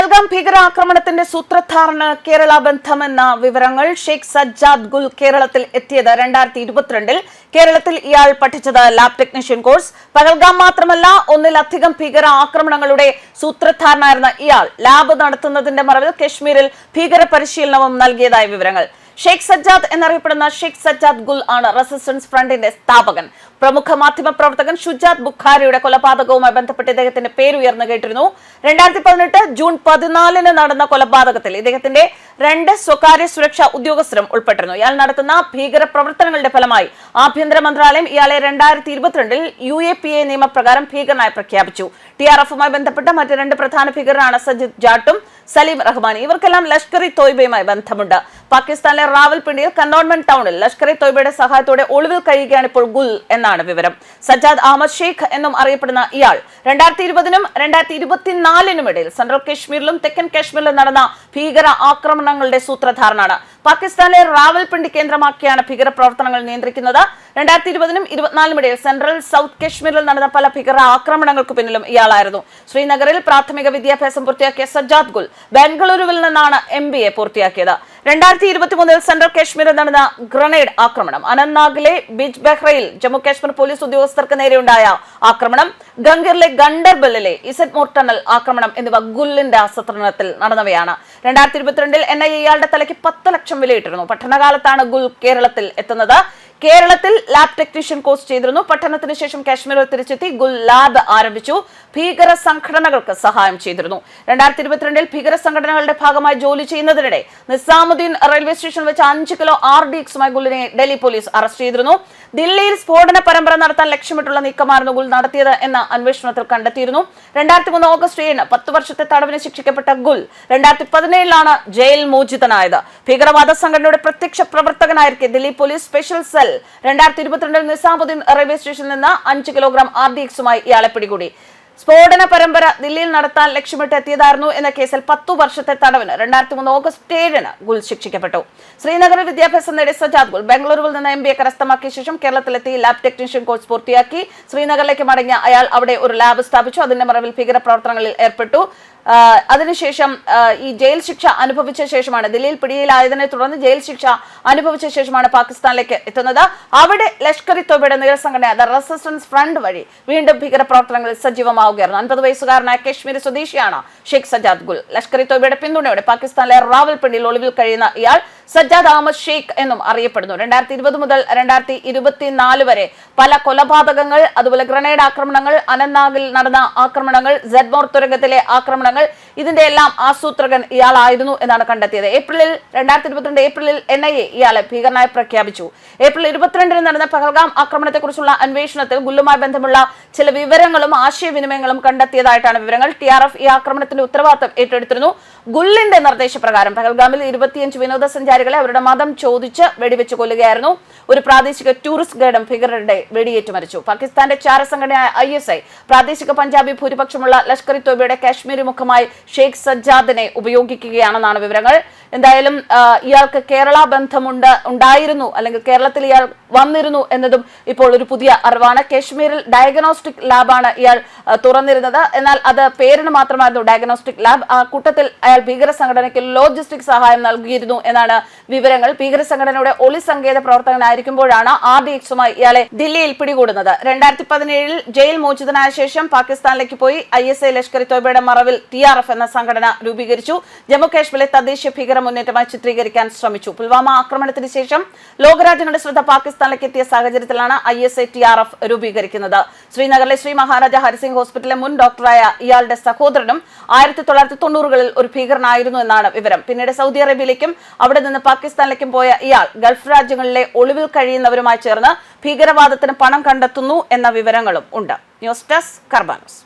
പഹൽഗാം ഭീകരാക്രമണത്തിന്റെ സൂത്രധാരണ കേരള ബന്ധമെന്ന വിവരങ്ങൾ ഷെയ്ഖ് സജ്ജാദ് ഗുൽ കേരളത്തിൽ എത്തിയത് രണ്ടായിരത്തി ഇരുപത്തിരണ്ടിൽ കേരളത്തിൽ ഇയാൾ പഠിച്ചത് ലാബ് ടെക്നീഷ്യൻ കോഴ്സ്. പഹൽഗാം മാത്രമല്ല ഒന്നിലധികം ഭീകര ആക്രമണങ്ങളുടെ സൂത്രധാരനായിരുന്ന ഇയാൾ ലാബ് നടത്തുന്നതിന്റെ മറവിൽ കശ്മീരിൽ ഭീകര പരിശീലനവും നൽകിയതായി വിവരങ്ങൾ. ഷെയ്ഖ് സജ്ജാദ് എന്നറിയപ്പെടുന്ന ഷെയ്ഖ് സജ്ജാദ് ഗുൽ ആണ് റെസിസ്റ്റൻസ് ഫ്രണ്ടിന്റെ സ്ഥാപകൻ. പ്രമുഖ മാധ്യമ പ്രവർത്തകൻ ഷുജാദ് ബുഖാരിയുടെ കൊലപാതകവുമായി ബന്ധപ്പെട്ട് ഇദ്ദേഹത്തിന്റെ പേര് ഉയർന്നു കേട്ടിരുന്നു. രണ്ടായിരത്തി പതിനെട്ട് ജൂൺ പതിനാലിന് നടന്ന കൊലപാതകത്തിൽ ഇദ്ദേഹത്തിന്റെ രണ്ട് സ്വകാര്യ സുരക്ഷാ ഉദ്യോഗസ്ഥരും ഉൾപ്പെട്ടിരുന്നു. ഇയാൾ നടത്തുന്ന ഭീകര പ്രവർത്തനങ്ങളുടെ ഫലമായി ആഭ്യന്തര മന്ത്രാലയം ഇയാളെ രണ്ടായിരത്തി ഇരുപത്തിരണ്ടിൽ യു എ പി എ നിയമപ്രകാരം ഭീകരനായി പ്രഖ്യാപിച്ചു. ടി ആർ എഫുമായി ബന്ധപ്പെട്ട മറ്റ് രണ്ട് പ്രധാന ഭീകരരാണ് സജിത് ജാട്ടും സലീം റഹ്മാൻ ഇവർക്കെല്ലാം ലഷ്കർ ഇ തോയ്ബയുമായി ബന്ധമുണ്ട്. പാകിസ്ഥാനിലെ റാവൽപിണ്ടിയിൽ കന്നോൺമെന്റ് ടൗണിൽ ലഷ്കർ ഇ തോയ്ബയുടെ സഹായത്തോടെ ഒളിവിൽ കഴിയുകയാണ് ഇപ്പോൾ ഗുൽ എന്നാണ് വിവരം. സജ്ജാദ് അഹമ്മദ് ഷെയ്ഖ് എന്നും അറിയപ്പെടുന്ന ഇയാൾ രണ്ടായിരത്തി ഇരുപതിനും രണ്ടായിരത്തി ഇരുപത്തിനാലിനും ഇടയിൽ സെൻട്രൽ കശ്മീരിലും തെക്കൻ കശ്മീരിലും നടന്ന ഭീകര ആക്രമണങ്ങളുടെ സൂത്രധാരനാണ്. പാകിസ്ഥാനിലെ റാവൽപിണ്ടി കേന്ദ്രമാക്കിയാണ് ഭീകരപ്രവർത്തനങ്ങൾ നിയന്ത്രിക്കുന്നത്. രണ്ടായിരത്തി ഇരുപതിനും ഇരുപത്തിനാലിനും ഇടയിൽ സെൻട്രൽ സൗത്ത് കശ്മീരിൽ നടന്ന പല ഭീകര ആക്രമണങ്ങൾക്ക് പിന്നിലും ഇയാളായിരുന്നു. ശ്രീനഗറിൽ പ്രാഥമിക വിദ്യാഭ്യാസം പൂർത്തിയാക്കിയ സജ്ജാദ് ഗുൽ ബംഗളൂരുവിൽ നിന്നാണ് എം പൂർത്തിയാക്കിയത്. രണ്ടായിരത്തി ഇരുപത്തി മൂന്നിൽ സെൻട്രൽ കാശ്മീരിൽ നടന്ന ഗ്രനേഡ് ആക്രമണം. അനന്ത്നാഗിലെ ബിജ് ബെഹ്റയിൽ ജമ്മു കാശ്മീർ പോലീസ് ഉദ്യോഗസ്ഥർക്ക് നേരെയുണ്ടായ ആക്രമണം ഗംഗീറിലെ ഗണ്ടർബലിലെ ഇസറ്റ് മോർട്ടണൽ ടണൽ ആക്രമണം എന്നിവ ഗുല്ലിന്റെ ആസൂത്രണത്തിൽ നടന്നവയാണ്. രണ്ടായിരത്തി ഇരുപത്തിരണ്ടിൽ എൻ ഐ ഇയാളുടെ തലയ്ക്ക് പത്ത് ലക്ഷം വിലയിട്ടിരുന്നു. പഠനകാലത്താണ് ഗുൽ കേരളത്തിൽ എത്തുന്നത്. കേരളത്തിൽ ലാബ് ടെക്നീഷ്യൻ കോഴ്സ് ചെയ്തിരുന്നു. പഠനത്തിന് ശേഷം കാശ്മീരിൽ തിരിച്ചെത്തി ഗുൽ ലാബ് ആരംഭിച്ചു. ഭീകര സംഘടനകൾക്ക് സഹായം ചെയ്തിരുന്നു. രണ്ടായിരത്തി ഇരുപത്തിരണ്ടിൽ ഭീകര സംഘടനകളുടെ ഭാഗമായി ജോലി ചെയ്യുന്നതിനിടെ നിസാമുദ്ദീൻ റെയിൽവേ സ്റ്റേഷനിൽ വെച്ച് അഞ്ച് കിലോ ആർ ഡി എക്സുമായി ഗുലിനെ ഡൽഹി പോലീസ് അറസ്റ്റ് ചെയ്തിരുന്നു. ദില്ലിയിൽ സ്ഫോടന പരമ്പര നടത്താൻ ലക്ഷ്യമിട്ടുള്ള നീക്കമായിരുന്നു ഗുൽ നടത്തിയത് എന്ന അന്വേഷണത്തിൽ കണ്ടെത്തിയിരുന്നു. രണ്ടായിരത്തി മൂന്ന് ഓഗസ്റ്റ് ഏഴിന് പത്ത് വർഷത്തെ തടവിന് ശിക്ഷിക്കപ്പെട്ട ഗുൽ രണ്ടായിരത്തി പതിനേഴിലാണ് ജയിൽ മോചിതനായത്. ഭീകരവാദ സംഘടനയുടെ പ്രത്യക്ഷ പ്രവർത്തകനായിരിക്കെ ദില്ലി പോലീസ് സ്പെഷ്യൽ സെൽ രണ്ടായിരത്തി ഇരുപത്തിരണ്ടിൽ നിസാമുദ്ദീൻ റെയിൽവേ സ്റ്റേഷനിൽ നിന്ന് അഞ്ച് കിലോഗ്രാം ആർ ഡി എക്സുമായി ഇയാളെ പിടികൂടി. സ്ഫോടന പരമ്പര ദില്ലിയിൽ നടത്താൻ ലക്ഷ്യമിട്ട് എത്തിയതായിരുന്നു എന്ന കേസിൽ പത്തു വർഷത്തെ തടവിന് രണ്ടായിരത്തി മൂന്ന് ഓഗസ്റ്റ് ഏഴിന് ഗുൽ ശിക്ഷിക്കപ്പെട്ടു. ശ്രീനഗറിൽ വിദ്യാഭ്യാസം നേടിയ സജാദ് ഗുൽ ബംഗളൂരുവിൽ നിന്ന് എം ബി എ കരസ്ഥമാക്കിയ ശേഷം കേരളത്തിലെത്തി ലാബ് ടെക്നീഷ്യൻ കോഴ്സ് പൂർത്തിയാക്കി. ശ്രീനഗറിലേക്ക് മടങ്ങിയ അയാൾ അവിടെ ഒരു ലാബ് സ്ഥാപിച്ചു. അതിന്റെ മറവിൽ ഭീകരപ്രവർത്തനങ്ങളിൽ ഏർപ്പെട്ടു. അതിനുശേഷം ഈ ജയിൽ ശിക്ഷ അനുഭവിച്ച ശേഷമാണ് ദില്ലിയിൽ പിടിയിലായതിനെ തുടർന്ന് ജയിൽ ശിക്ഷ അനുഭവിച്ച ശേഷമാണ് പാകിസ്ഥാനിലേക്ക് എത്തുന്നത്. അവിടെ ലഷ്കർ ഇ തോബയുടെ നിരസംഘടന ദ റെസിസ്റ്റൻസ് ഫ്രണ്ട് വഴി വീണ്ടും ഭീകര പ്രവർത്തനങ്ങളിൽ സജീവമാവുകയായിരുന്നു. അൻപത് വയസ്സുകാരനായ കശ്മീർ സ്വദേശിയാണ് ഷെയ്ഖ് സജാദ് ഗുൽ. ലഷ്കർ ഇ തോബയുടെ പിന്തുണയോടെ പാകിസ്ഥാനിലെ റാവൽപിണ്ടിയിൽ ഒളിവിൽ കഴിയുന്ന ഇയാൾ സജ്ജാദ് അഹമ്മദ് ഷെയ്ഖ് എന്നും അറിയപ്പെടുന്നു. രണ്ടായിരത്തി ഇരുപത് മുതൽ രണ്ടായിരത്തി ഇരുപത്തിനാല് വരെ പല കൊലപാതകങ്ങൾ അതുപോലെ ഗ്രനേഡ് ആക്രമണങ്ങൾ അനന്ത്നാഗിൽ നടന്ന ആക്രമണങ്ങൾ ജെഡ്മോർ തുരങ്കത്തിലെ ആക്രമണങ്ങൾ ഇതിന്റെ എല്ലാം ആസൂത്രകൻ ഇയാളായിരുന്നു എന്നാണ് കണ്ടെത്തിയത്. ഏപ്രിലിൽ രണ്ടായിരത്തി ഇരുപത്തിരണ്ട് ഏപ്രിലിൽ എൻ ഐ എ ഇയാളെ ഭീകരനായി പ്രഖ്യാപിച്ചു. ഏപ്രിൽ ഇരുപത്തിരണ്ടിന് നടന്ന പഹൽഗാം ആക്രമണത്തെക്കുറിച്ചുള്ള അന്വേഷണത്തിൽ ഗുല്ലുമായി ബന്ധമുള്ള ചില വിവരങ്ങളും ആശയവിനിമയങ്ങളും കണ്ടെത്തിയതായിട്ടാണ് വിവരങ്ങൾ. ടി ആർ എഫ് ഈ ആക്രമണത്തിന്റെ ഉത്തരവാദിത്തം ഏറ്റെടുത്തിരുന്നു. ഗുല്ലിന്റെ നിർദ്ദേശപ്രകാരം പഹൽഗാമിൽ ഇരുപത്തിയഞ്ച് വിനോദസഞ്ചാരികളെ അവരുടെ മതം ചോദിച്ച് വെടിവെച്ച് കൊല്ലുകയായിരുന്നു. ഒരു പ്രാദേശിക ടൂറിസ്റ്റ് ഗൈഡും ഭീകരരുടെ വെടിയേറ്റ് മരിച്ചു. പാകിസ്ഥാന്റെ ചാരസംഘടനയായ ഐ എസ് ഐ പ്രാദേശിക പഞ്ചാബി ഭൂരിപക്ഷമുള്ള ലഷ്കർ ഇ തോബയുടെ കാശ്മീരി മുഖമായി ഷെയ്ഖ് സജ്ജാദിനെ ഉപയോഗിക്കുകയാണെന്നാണ് വിവരങ്ങൾ. എന്തായാലും ഇയാൾക്ക് കേരള ബന്ധമുണ്ട് ഉണ്ടായിരുന്നു അല്ലെങ്കിൽ കേരളത്തിൽ ഇയാൾ വന്നിരുന്നു എന്നതും ഇപ്പോൾ ഒരു പുതിയ അറിവാണ്. കാശ്മീരിൽ ഡയഗ്നോസ്റ്റിക് ലാബാണ് ഇയാൾ തുറന്നിരുന്നത്. എന്നാൽ അത് പേരിന് മാത്രമായിരുന്നു ഡയഗ്നോസ്റ്റിക് ലാബ്. ആ കൂട്ടത്തിൽ അയാൾ ഭീകര സംഘടനയ്ക്ക് ലോജിസ്റ്റിക് സഹായം നൽകിയിരുന്നു എന്നാണ് വിവരങ്ങൾ. ഭീകര സംഘടനയുടെ ഒളി സങ്കേത പ്രവർത്തകനായിരിക്കുമ്പോഴാണ് ആർ ഡി എക്സുമായി ഇയാളെ ദില്ലിയിൽ പിടികൂടുന്നത്. രണ്ടായിരത്തി പതിനേഴിൽ ജയിൽ മോചിതനായ ശേഷം പാകിസ്ഥാനിലേക്ക് പോയി ഐ എസ് ഐ ലഷ്കർ തോബയുടെ മറവിൽ ടി ആർ എഫ് എന്ന സംഘടന രൂപീകരിച്ചു. ജമ്മു തദ്ദേശീയ ഭീകര മുന്നേറ്റമായി ചിത്രീകരിക്കാൻ ശ്രമിച്ചു. പുൽവാമ ആക്രമണത്തിന് ശേഷം ലോകരാജ്യങ്ങളുടെ ശ്രദ്ധ പാകിസ്ഥാനിലേക്ക് എത്തിയ സാഹചര്യത്തിലാണ് I S I T R F രൂപീകരിക്കുന്നത്. ശ്രീനഗറിലെ ശ്രീ മഹാരാജ ഹരിസിംഗ് ഹോസ്പിറ്റലിലെ മുൻ ഡോക്ടറായ ഇയാളുടെ സഹോദരനും ആയിരത്തി തൊള്ളായിരത്തി തൊണ്ണൂറുകളിൽ ഒരു ഭീകരനായിരുന്നു എന്നാണ് വിവരം. പിന്നീട് സൗദി അറേബ്യയിലേക്കും അവിടെ നിന്ന് പാകിസ്ഥാനിലേക്കും പോയ ഇയാൾ ഗൾഫ് രാജ്യങ്ങളിലെ ഒളിവിൽ കഴിയുന്നവരുമായി ചേർന്ന് ഭീകരവാദത്തിന് പണം കണ്ടെത്തുന്നു എന്ന വിവരങ്ങളും ഉണ്ട്. News desk കർബാനോസ്